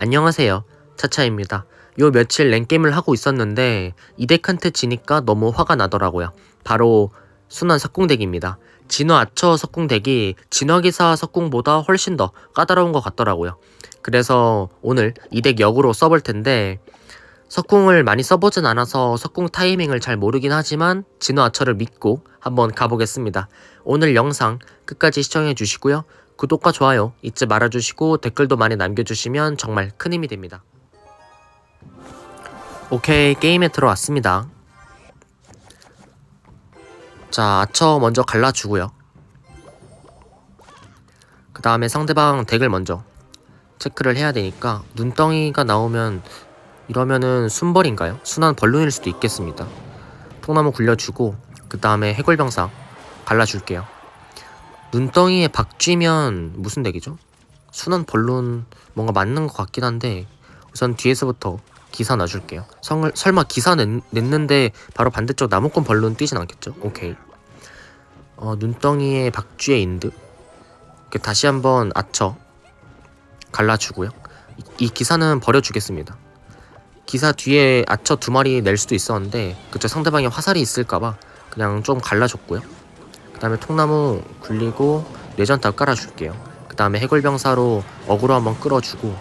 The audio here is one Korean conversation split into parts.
안녕하세요. 차차입니다. 요 며칠 랭게임을 하고 있었는데 이덱한테 지니까 너무 화가 나더라고요. 바로 순환 석궁덱입니다. 진화 아처 석궁덱이 진화기사 석궁보다 훨씬 더 까다로운 것 같더라고요. 그래서 오늘 이덱 역으로 써볼 텐데 석궁을 많이 써보진 않아서 석궁 타이밍을 잘 모르긴 하지만 진화 아처를 믿고 한번 가보겠습니다. 오늘 영상 끝까지 시청해 주시고요. 구독과 좋아요 잊지 말아주시고 댓글도 많이 남겨주시면 정말 큰 힘이 됩니다. 오케이 게임에 들어왔습니다. 자 아처 먼저 갈라주고요. 그 다음에 상대방 덱을 먼저 체크를 해야 되니까 눈덩이가 나오면 이러면은 순벌인가요? 순한 벌룬일 수도 있겠습니다. 통나무 굴려주고 그 다음에 해골병사 갈라줄게요. 눈덩이에 박쥐면 무슨 덱이죠? 순한 벌룬 뭔가 맞는 것 같긴 한데 우선 뒤에서부터 기사 놔줄게요. 성을 설마 기사 냈, 냈는데 바로 반대쪽 나무꾼 벌룬 뛰진 않겠죠? 오케이. 어 눈덩이에 박쥐의 인드. 다시 한번 아처 갈라주고요. 이, 이 기사는 버려주겠습니다. 기사 뒤에 아처 두 마리 낼 수도 있었는데 그쵸 상대방에 화살이 있을까봐 그냥 좀 갈라줬고요. 그 다음에 통나무 굴리고 뇌전탑 깔아줄게요. 그 다음에 해골병사로 어그로 한번 끌어주고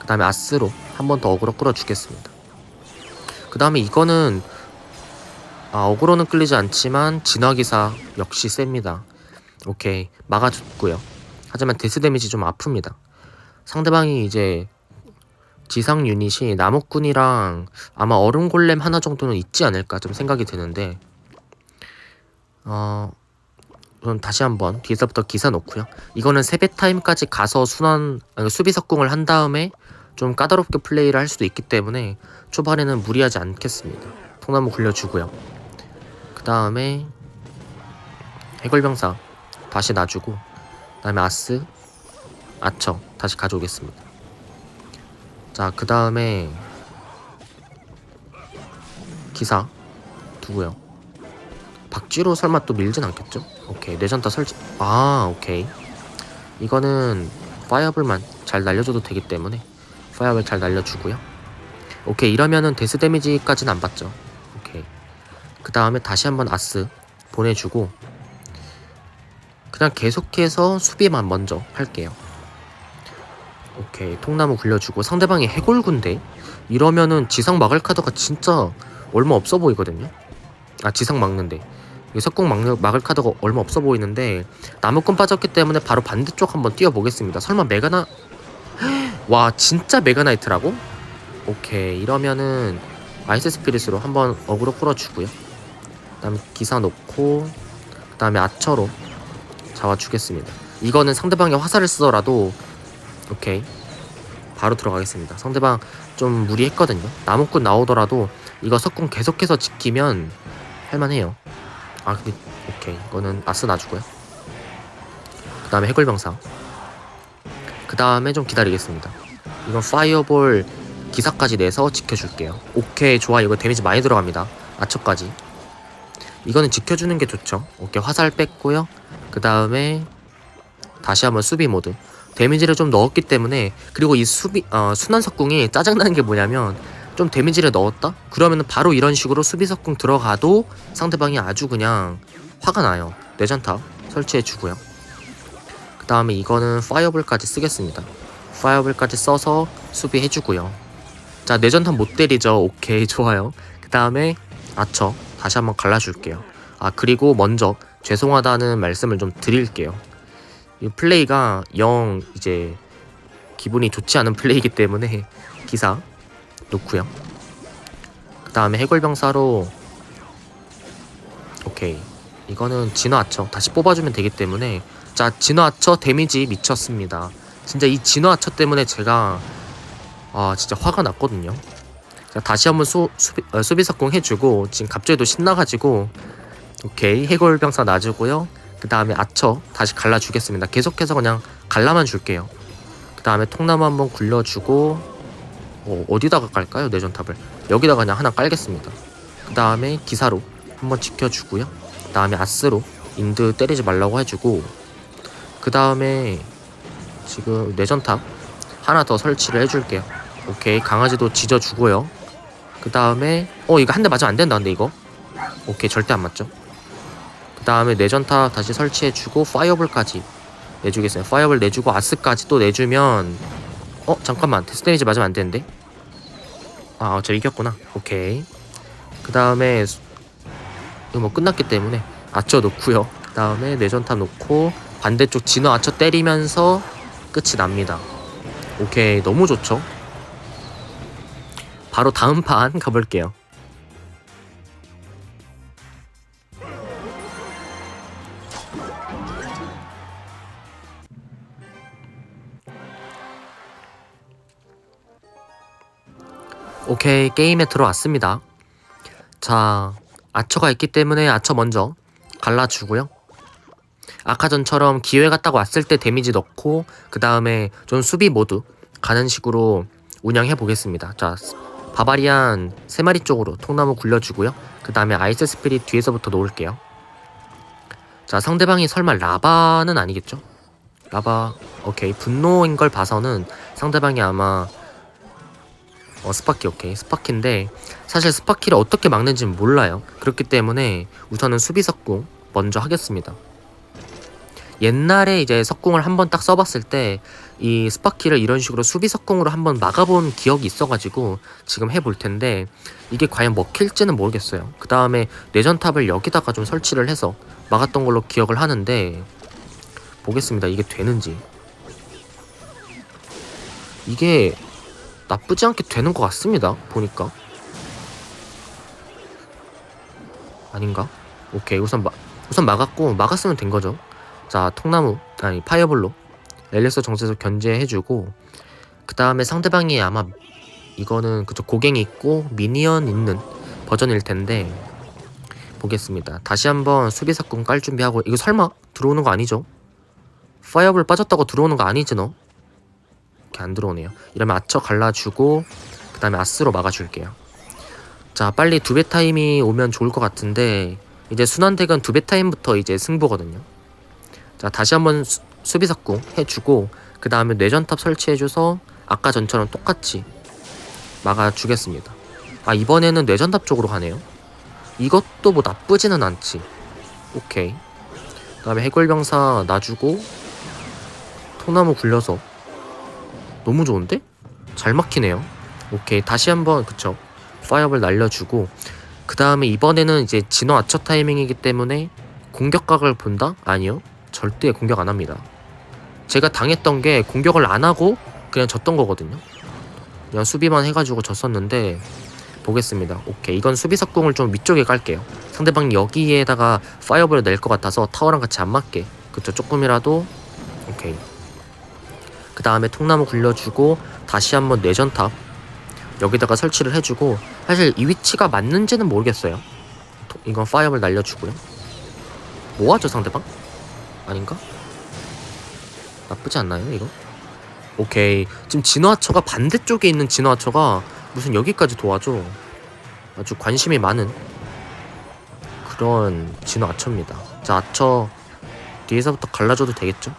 그 다음에 아스로 한 번 더 어그로 끌어주겠습니다. 그 다음에 이거는 아 어그로는 끌리지 않지만 진화기사 역시 셉니다. 오케이 막아줬고요. 하지만 데스 데미지 좀 아픕니다. 상대방이 이제 지상 유닛이 나무꾼이랑 아마 얼음 골렘 하나 정도는 있지 않을까 좀 생각이 드는데 어 그럼 다시 한번 뒤에서부터 기사 놓고요. 이거는 세배 타임까지 가서 순환 아니, 수비 석궁을 한 다음에 좀 까다롭게 플레이를 할 수도 있기 때문에 초반에는 무리하지 않겠습니다. 통나무 굴려주고요. 그 다음에 해골병사 다시 놔주고 그 다음에 아스 아처 다시 가져오겠습니다. 자, 그 다음에 기사 두고요. 박쥐로 설마 또 밀진 않겠죠? 오케이 내전타 설치 아 오케이 이거는 파이어블만 잘 날려줘도 되기 때문에 파이어블 잘 날려주고요. 오케이 이러면은 데스 데미지까지는 안 받죠. 오케이 그 다음에 다시 한번 아스 보내주고 그냥 계속해서 수비만 먼저 할게요. 오케이 통나무 굴려주고 상대방이 해골군데 이러면은 지상 막을 카드가 진짜 얼마 없어 보이거든요 아 지상 막는데 이 석궁 막는, 막을 카드가 얼마 없어 보이는데 나무꾼 빠졌기 때문에 바로 반대쪽 한번 뛰어보겠습니다. 설마 메가나? 와 진짜 메가나이트라고? 오케이 이러면은 아이스 스피릿으로 한번 어그로 끌어주고요. 그 다음에 기사 놓고 그 다음에 아처로 잡아주겠습니다. 이거는 상대방이 화살을 쓰더라도 오케이 바로 들어가겠습니다. 상대방 좀 무리했거든요. 나무꾼 나오더라도 이거 석궁 계속해서 지키면 할만해요 아 근데 오케이. 이거는 아스 놔주고요. 그 다음에 해골병사. 그 다음에 좀 기다리겠습니다. 이건 파이어볼 기사까지 내서 지켜줄게요. 오케이 좋아 이거 데미지 많이 들어갑니다. 아처까지. 이거는 지켜주는 게 좋죠. 오케이 화살 뺐고요. 그 다음에 다시 한번 수비 모드. 데미지를 좀 넣었기 때문에 그리고 이 수비 어, 순환 석궁이 짜증나는 게 뭐냐면 좀 데미지를 넣었다? 그러면 바로 이런 식으로 수비 석궁 들어가도 상대방이 아주 그냥 화가 나요. 뇌전탑 설치해 주고요. 그 다음에 이거는 파이어볼까지 쓰겠습니다. 파이어볼까지 써서 수비해 주고요. 자 뇌전탑 못 때리죠. 오케이 좋아요. 그 다음에 아처 다시 한번 갈라줄게요. 아 그리고 먼저 죄송하다는 말씀을 좀 드릴게요. 이 플레이가 영 이제 기분이 좋지 않은 플레이이기 때문에 기사 놓고요. 그 다음에 해골병사로 오케이 이거는 진화아처 다시 뽑아주면 되기 때문에 자 진화아처 데미지 미쳤습니다. 진짜 이 진화아처 때문에 제가 아 진짜 화가 났거든요. 자, 다시 한번 수, 수비, 어, 수비석공 해주고 지금 갑자기 또 신나가지고 오케이 해골병사 놔주고요. 그 다음에 아처 다시 갈라주겠습니다. 계속해서 그냥 갈라만 줄게요. 그 다음에 통나무 한번 굴려주고 어, 어디다가 깔까요? 내전탑을. 여기다가 그냥 하나 깔겠습니다. 그 다음에 기사로 한번 지켜주고요. 그 다음에 아스로 인드 때리지 말라고 해주고 그 다음에 지금 내전탑 하나 더 설치를 해줄게요. 오케이. 강아지도 지져주고요. 그 다음에 어 이거 한 대 맞으면 안 된다 근데 이거? 오케이. 절대 안 맞죠? 그 다음에 내전탑 다시 설치해주고 파이어볼까지 내주겠어요. 파이어볼 내주고 아스까지 또 내주면 어 잠깐만. 데스 데미지 맞으면 안 되는데 아저 이겼구나. 오케이. 그 다음에 뭐 끝났기 때문에 아처 놓고요. 그 다음에 내전탑 놓고 반대쪽 진화 아처 때리면서 끝이 납니다. 오케이. 너무 좋죠? 바로 다음 판 가볼게요 오케이 게임에 들어왔습니다. 자 아처가 있기 때문에 아처 먼저 갈라주고요. 아까 전처럼 기회가 딱 왔을 때 데미지 넣고 그 다음에 좀 수비 모드 가는 식으로 운영해 보겠습니다. 자 바바리안 세 마리 쪽으로 통나무 굴려주고요. 그 다음에 아이스 스피릿 뒤에서부터 놓을게요. 자 상대방이 설마 라바는 아니겠죠? 라바 오케이. 분노인 걸 봐서는 상대방이 아마 어 스파키 오케이. 스파키인데 사실 스파키를 어떻게 막는지는 몰라요. 그렇기 때문에 우선은 수비 석궁 먼저 하겠습니다. 옛날에 이제 석궁을 한 번 딱 써봤을 때 이 스파키를 이런 식으로 수비 석궁으로 한 번 막아본 기억이 있어가지고 지금 해볼 텐데 이게 과연 먹힐지는 모르겠어요. 그 다음에 내전탑을 여기다가 좀 설치를 해서 막았던 걸로 기억을 하는데 보겠습니다. 이게 되는지. 이게 나쁘지 않게 되는 것 같습니다. 보니까 아닌가? 오케이 우선 마, 우선 막았고 막았으면 된 거죠. 자 통나무 아니 파이어볼로 렐레스 정세에서 견제해주고 그 다음에 상대방이 아마 이거는 그저 고갱이 있고 미니언 있는 버전일 텐데 보겠습니다. 다시 한번 수비사꾼 깔 준비하고 이거 설마 들어오는 거 아니죠? 파이어볼 빠졌다고 들어오는 거 아니지 너? 이렇게 안 들어오네요. 이러면 아처 갈라주고 그 다음에 아스로 막아줄게요. 자 빨리 두 배 타임이 오면 좋을 것 같은데 이제 순환덱은 두 배 타임부터 이제 승부거든요. 자 다시 한번 수, 수비석궁 해주고 그 다음에 뇌전탑 설치해줘서 아까 전처럼 똑같이 막아주겠습니다. 아 이번에는 뇌전탑 쪽으로 가네요. 이것도 뭐 나쁘지는 않지. 오케이. 그 다음에 해골병사 놔주고 통나무 굴려서 너무 좋은데? 잘 막히네요. 오케이 다시 한번 그쵸 파이어볼 날려주고 그 다음에 이번에는 이제 진화 아처 타이밍이기 때문에 공격각을 본다? 아니요 절대 공격 안 합니다. 제가 당했던 게 공격을 안 하고 그냥 졌던 거거든요. 그냥 수비만 해가지고 졌었는데 보겠습니다. 오케이 이건 수비 석궁을 좀 위쪽에 깔게요. 상대방이 여기에다가 파이어볼을 낼 것 같아서 타워랑 같이 안 맞게 그쵸 조금이라도 오케이 그 다음에 통나무 굴려주고 다시 한번 내전탑 여기다가 설치를 해주고 사실 이 위치가 맞는지는 모르겠어요 도- 이건 파이어볼 날려주고요 뭐하죠 상대방? 아닌가? 나쁘지 않나요 이거? 오케이 지금 진화처가 반대쪽에 있는 진화처가 무슨 여기까지 도와줘 아주 관심이 많은 그런 진화처입니다 자 아처 뒤에서부터 갈라줘도 되겠죠?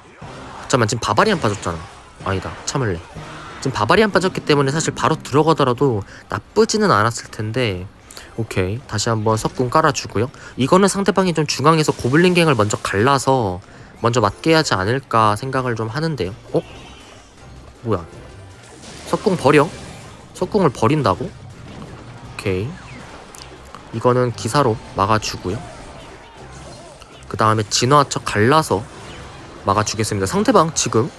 잠깐만 지금 바바리안 빠졌잖아 아니다 참을래. 지금 바바리안 빠졌기 때문에 사실 바로 들어가더라도 나쁘지는 않았을 텐데. 오케이 다시 한번 석궁 깔아주고요. 이거는 상대방이 좀 중앙에서 고블린 갱을 먼저 갈라서 먼저 맞게 하지 않을까 생각을 좀 하는데요. 어? 뭐야? 석궁 버려? 석궁을 버린다고? 오케이. 이거는 기사로 막아주고요. 그 다음에 진화처 갈라서 막아주겠습니다. 상대방 지금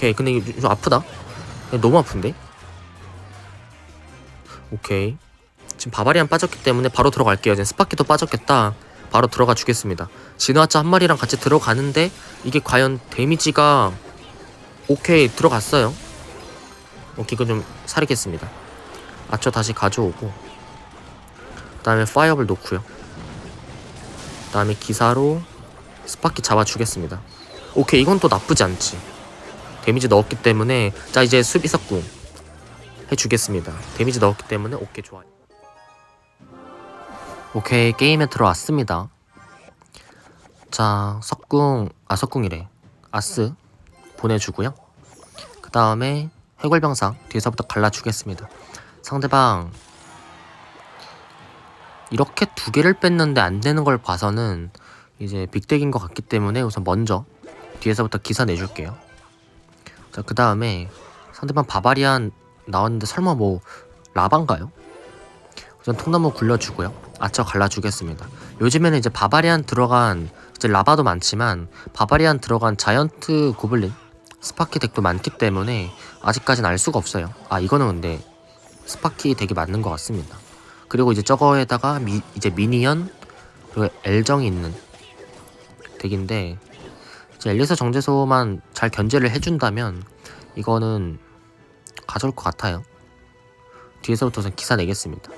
오케이. 근데 이거 좀 아프다. 너무 아픈데? 오케이. 지금 바바리안 빠졌기 때문에 바로 들어갈게요. 지금 스파키도 빠졌겠다. 바로 들어가 주겠습니다. 진화자 한 마리랑 같이 들어가는데 이게 과연 데미지가 오케이 들어갔어요? 오케이 이거 좀 사리겠습니다. 아처 다시 가져오고. 그 다음에 파이어볼 놓고요. 그 다음에 기사로 스파키 잡아주겠습니다. 오케이 이건 또 나쁘지 않지 데미지 넣었기 때문에 자 이제 수비 석궁 해주겠습니다 데미지 넣었기 때문에 오케이 좋아요 오케이 게임에 들어왔습니다 자 석궁 아 석궁이래 아스 보내주고요. 그 다음에 해골병상 뒤에서부터 갈라주겠습니다. 상대방 이렇게 두 개를 뺐는데 안 되는 걸 봐서는 이제 빅덱인 것 같기 때문에 우선 먼저 뒤에서부터 기사 내줄게요. 자, 그 다음에 상대방 바바리안 나왔는데 설마 뭐 라반가요? 우선 통나무 굴려주고요. 아처 갈라주겠습니다. 요즘에는 이제 바바리안 들어간 이제 라바도 많지만 바바리안 들어간 자이언트 고블린 스파키 덱도 많기 때문에 아직까진 알 수가 없어요. 아 이거는 근데 스파키 덱이 맞는 것 같습니다. 그리고 이제 저거에다가 미, 이제 미니언 그리고 엘정이 있는 덱인데 엘리서 정제소만 잘 견제를 해준다면 이거는 가져올 것 같아요. 뒤에서부터 우선 기사 내겠습니다.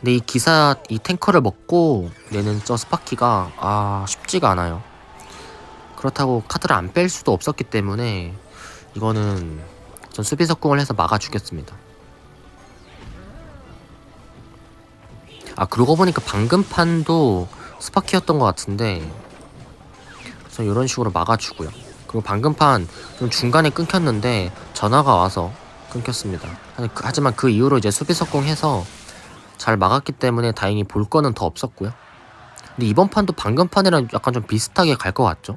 근데 이 기사 이 탱커를 먹고 내는 저 스파키가 아 쉽지가 않아요. 그렇다고 카드를 안 뺄 수도 없었기 때문에 이거는 전 수비 석궁을 해서 막아주겠습니다. 아 그러고 보니까 방금 판도 스파키였던 것 같은데 그래서 이런 식으로 막아주고요. 그리고 방금 판 좀 중간에 끊겼는데 전화가 와서 끊겼습니다. 하지만 그 이후로 이제 수비 석궁해서 잘 막았기 때문에 다행히 볼 거는 더 없었고요. 근데 이번 판도 방금 판이랑 약간 좀 비슷하게 갈 것 같죠?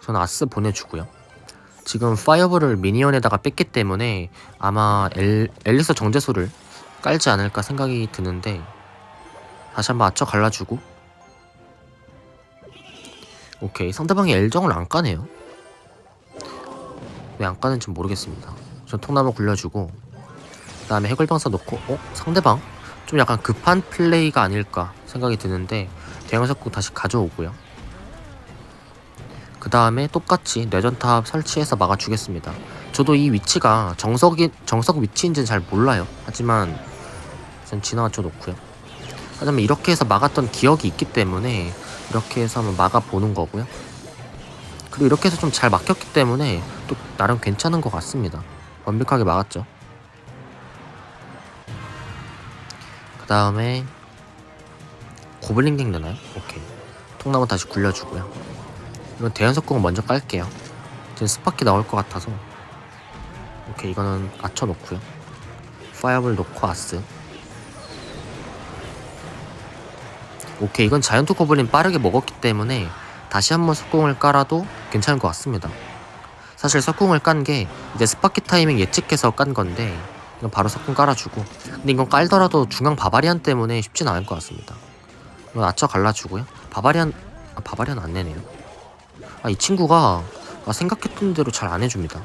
우선 아스 보내주고요. 지금 파이어볼을 미니언에다가 뺐기 때문에 아마 엘, 앨리스 정제소를 깔지 않을까 생각이 드는데 다시 한번 맞춰 갈라주고 오케이. 상대방이 엘정을 안 까네요. 왜 안 까는지 모르겠습니다. 전 통나무 굴려주고 그 다음에 해골방사 놓고 어? 상대방? 좀 약간 급한 플레이가 아닐까 생각이 드는데 대형석구 다시 가져오고요. 그 다음에 똑같이 내전탑 설치해서 막아주겠습니다. 저도 이 위치가 정석이, 정석 위치인지는 잘 몰라요. 하지만 우선 지나쳐 놓고요. 하지만 이렇게 해서 막았던 기억이 있기 때문에 이렇게 해서 한번 막아보는 거고요. 그리고 이렇게 해서 좀 잘 막혔기 때문에 또 나름 괜찮은 것 같습니다. 완벽하게 막았죠. 그 다음에 고블린 갱 되나요? 오케이. 통나무 다시 굴려주고요. 이건 대연석궁을 먼저 깔게요. 지금 스파키 나올 것 같아서. 오케이 이거는 아쳐 놓고요. 파이어볼 놓고 아스 오케이 이건 자이언트 고블린 빠르게 먹었기 때문에 다시 한번 석궁을 깔아도 괜찮을 것 같습니다. 사실 석궁을 깐 게 이제 스파키 타이밍 예측해서 깐 건데 이건 바로 석궁 깔아주고 근데 이건 깔더라도 중앙 바바리안 때문에 쉽진 않을 것 같습니다. 이건 아쳐 갈라주고요. 바바리안 아 바바리안 안 내네요. 아 이 친구가 아, 생각했던 대로 잘 안 해줍니다.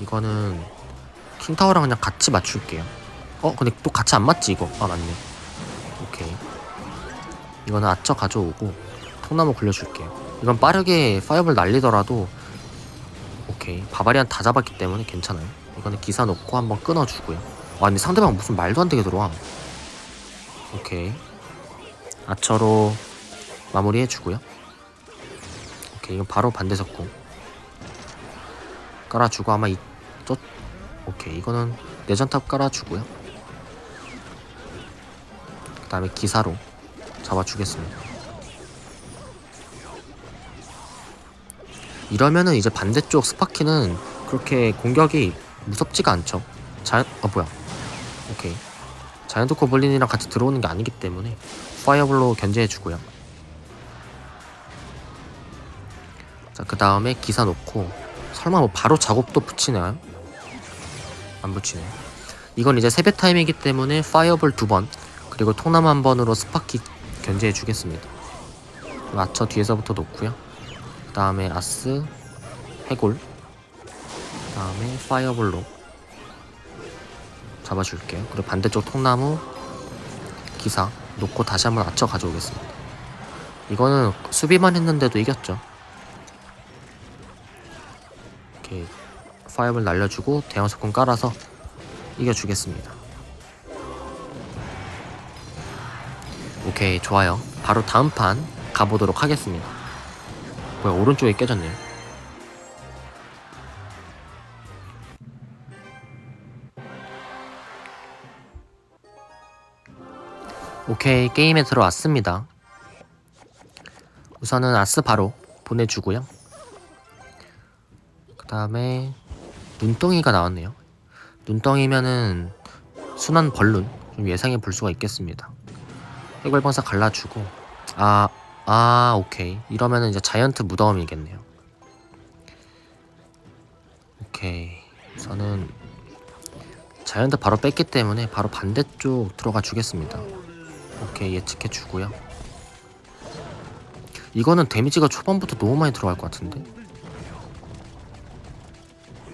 이거는 킹타워랑 그냥 같이 맞출게요 어 근데 또 같이 안 맞지 이거? 아 맞네. 오케이. 이거는 아처 가져오고 통나무 굴려줄게요. 이건 빠르게 파이어볼 날리더라도 오케이. 바바리안 다 잡았기 때문에 괜찮아요. 이거는 기사 놓고 한번 끊어주고요. 와 근데 상대방 무슨 말도 안 되게 들어와. 오케이. 아처로 마무리해주고요. 오케이 이건 바로 반대 석궁. 깔아주고 아마 이 저 오케이. 이거는 내전탑 깔아주고요. 그 다음에 기사로 잡아주겠습니다. 이러면은 이제 반대쪽 스파키는 그렇게 공격이 무섭지가 않죠. 자연.. 어 뭐야. 오케이. 자이언트 고블린이랑 같이 들어오는 게 아니기 때문에 파이어블로 견제해주고요. 자 그 다음에 기사 놓고 설마 뭐 바로 작업도 붙이나요? 안 붙이네. 이건 이제 세배 타임이기 때문에 파이어볼 두 번 그리고 통나무 한 번으로 스파키 견제해 주겠습니다. 맞춰 뒤에서부터 놓고요. 그 다음에 아스 해골 그 다음에 파이어볼로 잡아줄게요. 그리고 반대쪽 통나무 기사 놓고 다시 한번 아쳐 가져오겠습니다. 이거는 수비만 했는데도 이겼죠. 이렇게 파이어볼 날려주고 대형 석궁 깔아서 이겨주겠습니다 오케이 좋아요 바로 다음 판 가보도록 하겠습니다 뭐야 오른쪽에 깨졌네요 오케이 게임에 들어왔습니다 우선은 아스 바로 보내주고요. 그 다음에 눈덩이가 나왔네요. 눈덩이면은 순한 벌룬 좀 예상해 볼 수가 있겠습니다. 해골방사 갈라주고 아, 아 오케이 이러면은 이제 자이언트 무덤이겠네요. 오케이 우선은 자이언트 바로 뺐기 때문에 바로 반대쪽 들어가 주겠습니다. 오케이 예측해 주고요. 이거는 데미지가 초반부터 너무 많이 들어갈 것 같은데.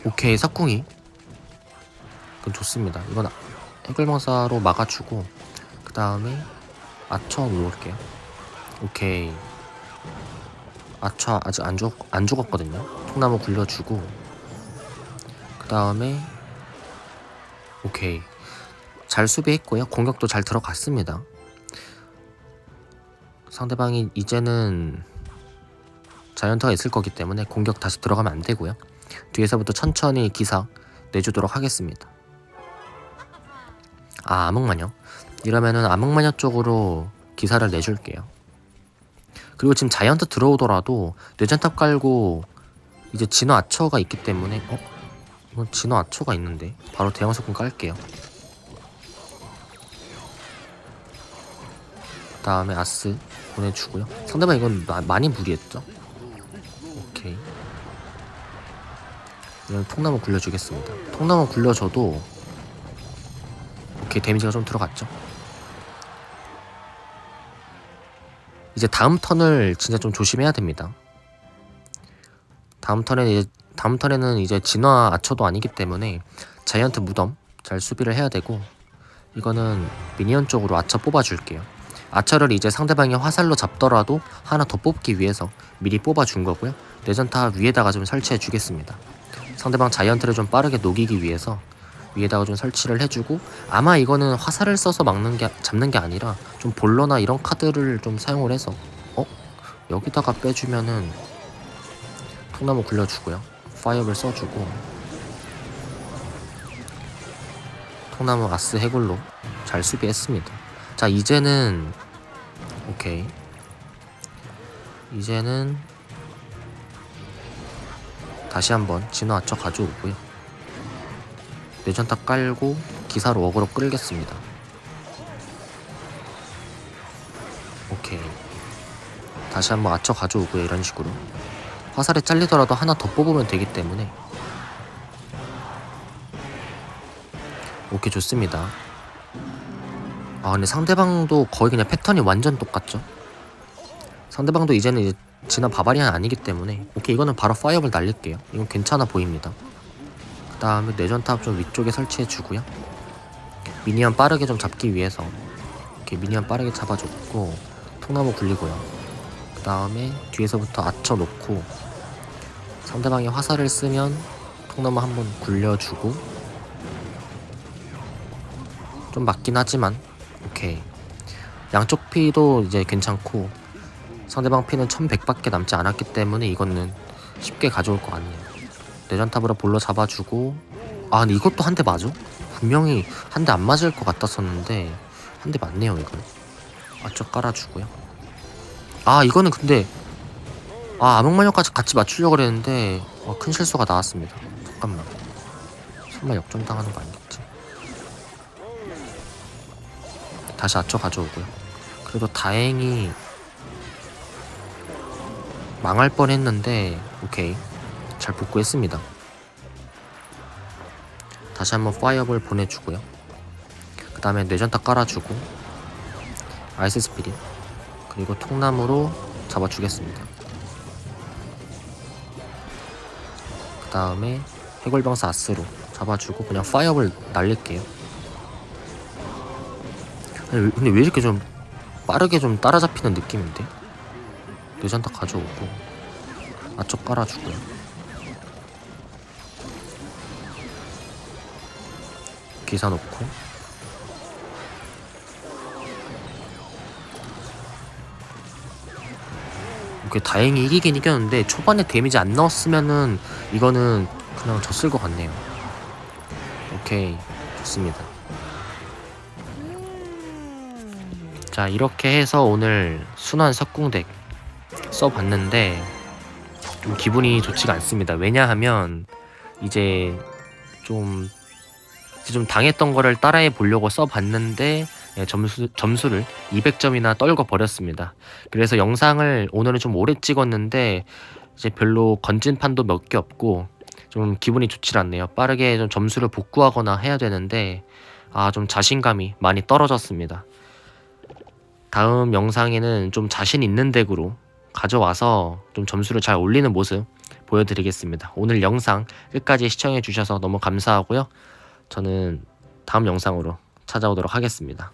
오케이 석궁이. 그건 좋습니다. 이건 해글망사로 막아주고 그 다음에 아처 놓을게요. 오케이. 아처 아직 안 죽, 안 죽었거든요. 통나무 굴려주고 그 다음에 오케이. 잘 수비했고요. 공격도 잘 들어갔습니다. 상대방이 이제는 자이언트가 있을 거기 때문에 공격 다시 들어가면 안 되고요. 뒤에서부터 천천히 기사 내주도록 하겠습니다. 아 암흑마녀 이러면은 암흑마녀 쪽으로 기사를 내줄게요. 그리고 지금 자이언트 들어오더라도 뇌전탑 깔고 이제 진화 아처가 있기 때문에 어? 이건 진화 아처가 있는데 바로 대형 석궁 깔게요. 그 다음에 아스 보내주고요. 상대방 이건 마- 많이 무리했죠? 오케이. 이건 통나무 굴려주겠습니다. 통나무 굴려줘도 오케이 데미지가 좀 들어갔죠. 이제 다음 턴을 진짜 좀 조심해야 됩니다. 다음 턴에 이제 다음 턴에는 이제 진화 아처도 아니기 때문에 자이언트 무덤 잘 수비를 해야 되고 이거는 미니언 쪽으로 아처 뽑아줄게요. 아처를 이제 상대방이 화살로 잡더라도 하나 더 뽑기 위해서 미리 뽑아준 거고요. 내전타 위에다가 좀 설치해 주겠습니다. 상대방 자이언트를 좀 빠르게 녹이기 위해서 위에다가 좀 설치를 해주고 아마 이거는 화살을 써서 막는 게 잡는 게 아니라 좀 볼러나 이런 카드를 좀 사용을 해서 어 여기다가 빼주면은 통나무 굴려주고요. 파이어를 써주고 통나무 아스 해골로 잘 수비했습니다. 자 이제는 오케이 이제는 다시 한번 진화 아처 가져오고요 내전탑 깔고 기사로 어그로 끌겠습니다. 오케이. 다시 한번 아처 가져오고요 이런 식으로. 화살에 잘리더라도 하나 더 뽑으면 되기 때문에. 오케이 좋습니다. 아 근데 상대방도 거의 그냥 패턴이 완전 똑같죠? 상대방도 이제는 이제 진화 바바리안 아니기 때문에. 오케이 이거는 바로 파이어볼 날릴게요. 이건 괜찮아 보입니다. 그 다음에 내전탑 좀 위쪽에 설치해 주고요. 미니언 빠르게 좀 잡기 위해서 이렇게 미니언 빠르게 잡아줬고 통나무 굴리고요. 그 다음에 뒤에서부터 아쳐 놓고 상대방이 화살을 쓰면 통나무 한번 굴려주고 좀 맞긴 하지만 오케이. 양쪽 피도 이제 괜찮고 상대방 피는 1100밖에 남지 않았기 때문에 이거는 쉽게 가져올 것 같네요 내전탑으로 볼로 잡아주고. 아 근데 이것도 한 대 맞아? 분명히 한 대 안 맞을 것 같았었는데 한 대 맞네요 이건 맞춰 깔아주고요. 아 이거는 근데 아 암흑마녀까지 같이 맞추려고 그랬는데 어, 큰 실수가 나왔습니다. 잠깐만. 설마 역전당하는 거 아니겠지? 다시 아쳐 가져오고요. 그래도 다행히 망할 뻔했는데 오케이 잘 복구했습니다. 다시 한번 파이어볼 보내주고요. 그 다음에 뇌전타 깔아주고 아이스 스피릿 그리고 통나무로 잡아주겠습니다. 그 다음에 해골병사 아스로 잡아주고 그냥 파이어볼 날릴게요. 근데 왜, 근데 왜 이렇게 좀 빠르게 좀 따라잡히는 느낌인데? 뇌전타 가져오고 아쪽 깔아주고요 기사 놓고. 오케이 다행히 이기긴 이겼는데 초반에 데미지 안 넣었으면은 이거는 그냥 졌을 것 같네요. 오케이 좋습니다. 자 이렇게 해서 오늘 순환 석궁덱 써봤는데 좀 기분이 좋지가 않습니다. 왜냐하면 이제 좀 좀 당했던 거를 따라해 보려고 써봤는데 예, 점수 점수를 200점이나 떨궈 버렸습니다. 그래서 영상을 오늘은 좀 오래 찍었는데 이제 별로 건진판도 몇 개 없고 좀 기분이 좋질 않네요. 빠르게 좀 점수를 복구하거나 해야 되는데 아 좀 자신감이 많이 떨어졌습니다. 다음 영상에는 좀 자신 있는 덱으로 가져와서 좀 점수를 잘 올리는 모습 보여드리겠습니다. 오늘 영상 끝까지 시청해 주셔서 너무 감사하고요. 저는 다음 영상으로 찾아오도록 하겠습니다.